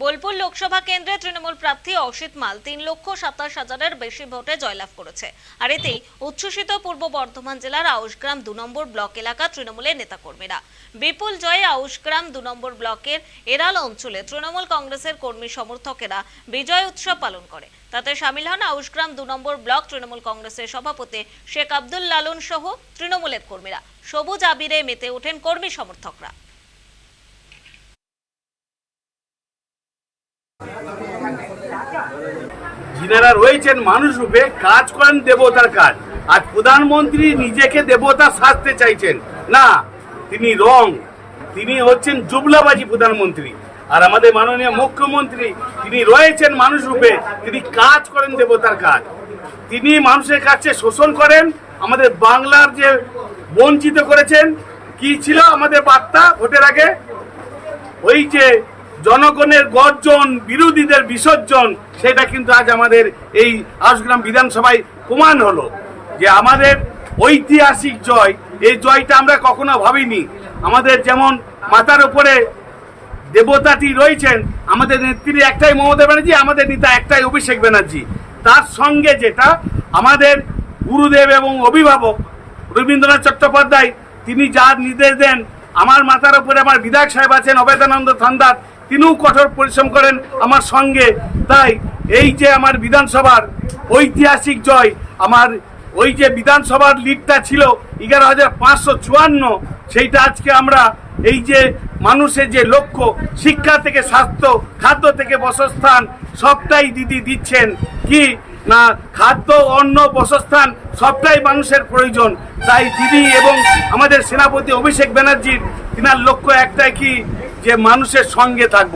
বোলপুর লোকসভা কেন্দ্রে তৃণমূল প্রার্থী অসিত মাল তিন লক্ষ সাতাশ হাজারের বেশি ভোটে জয়লাভ করেছে। আর এতেই উচ্ছ্বসিত পূর্ব বর্ধমান জেলার আউশগ্রাম দু নম্বর ব্লক এলাকা তৃণমূলের নেতাকর্মীরা। বিপুল জয়ে আউশগ্রাম দু নম্বর ব্লকের এরাল অঞ্চলে তৃণমূল কংগ্রেসের কর্মী সমর্থকেরা বিজয় উৎসব পালন করে। তাতে সামিল হন আউশগ্রাম দু নম্বর ব্লক তৃণমূল কংগ্রেসের সভাপতি শেখ আব্দুল লালন সহ তৃণমূলের কর্মীরা। সবুজ আবিরে মেতে ওঠেন কর্মী সমর্থকরা। যিনারা রয়েছেন মানুষ রূপে কাজ করেন দেবতার কাজ। আর প্রধানমন্ত্রী নিজেকে দেবতা সাজতে চাইছেন। না, তিনি রং। তিনি হচ্ছেন জুবলাবাজি প্রধানমন্ত্রী। আর আমাদের মাননীয় মুখ্যমন্ত্রী, তিনি রয়েছেন মানুষ রূপে। তিনি কাজ করেন দেবতার কাজ। তিনি মানুষের কাছে শোষণ করেন। আমাদের বাংলার যে বঞ্চিত করেছেন, কি ছিল আমাদের বার্তা ভোটের আগে? ওই যে জনগণের গর্জন, বিরোধীদের বিসর্জন, সেটা কিন্তু আজ আমাদের এই আশগ্রাম বিধানসভায় প্রমাণ হলো যে আমাদের ঐতিহাসিক জয়, এই জয়টা আমরা কখনো ভাবিনি। আমাদের যেমন মাথার উপরে দেবতাটি রয়েছেন, আমাদের নেত্রী একটাই মমতা ব্যানার্জি, আমাদের নেতা একটাই অভিষেক ব্যানার্জি। তার সঙ্গে যেটা আমাদের গুরুদেব এবং অভিভাবক রবীন্দ্রনাথ চট্টোপাধ্যায়, তিনি যার নির্দেশ দেন, আমার মাথার উপরে আমার বিধায়ক সাহেব আছেন অবেদানন্দ থান্দার তিনিও কঠোর পরিশ্রম করেন আমার সঙ্গে। তাই এই যে আমার বিধানসভার ঐতিহাসিক জয়, আমার ওই যে বিধানসভার লিডটা ছিল এগারো হাজার পাঁচশো চুয়ান্ন, সেইটা আজকে আমরা এই যে মানুষের যে লক্ষ্য, শিক্ষা থেকে স্বাস্থ্য, খাদ্য থেকে বসস্থান, সবটাই দিদি দিচ্ছেন। কি? না, খাদ্য, অন্ন, বসস্থান, সবটাই মানুষের প্রয়োজন। তাই দিদি এবং আমাদের সেনাপতি অভিষেক ব্যানার্জির, তিনার লক্ষ্য একটাই কি? যে মানুষের সঙ্গে থাকব।